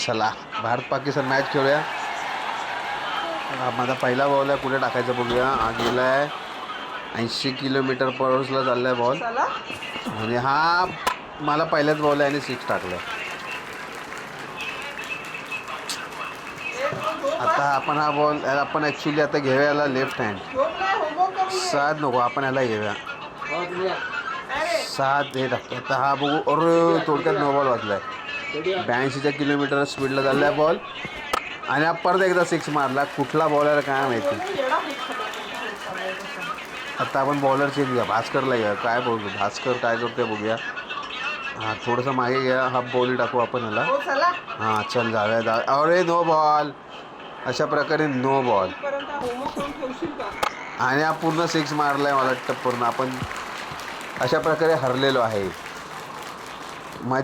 चला भारत पाकिस्तान मॅच खेळूया. माझा पहिला बॉल आहे कुठे टाकायचा बघूया हा गेला आहे ऐंशी किलोमीटर पर हॉर्सला चालला आहे बॉल आणि हा मला पहिल्याच बॉल आहे आणि सिक्स टाकलं आता आपण हा बॉल आपण ॲक्च्युली आता घेऊया याला लेफ्ट हँड. सात नको आपण याला घेऊया. सात हे टाकतो आता हा बघू. अरे थोडक्यात नो बॉल वाजलाय. ब्याऐंशीच्या किलोमीटर स्पीडला चाललाय बॉल. आणि हा परत एकदा सिक्स मारला. कुठला बॉलर काय माहिती. आता आपण बॉलर चेंज घ्या भास्करला घ्या काय बघू भास्कर काय करतोय बघूया. हां थोडंसं मागे घ्या. हा बॉल टाकू आपण ह्याला हो चला. हां चल जाऊया जा अरे नो बॉल अशा प्रकारे नो बॉल आणि हा पूर्ण सिक्स मारलाय मला वाटतं पूर्ण. आपण अशा प्रकारे हरलेलो आहे. माझे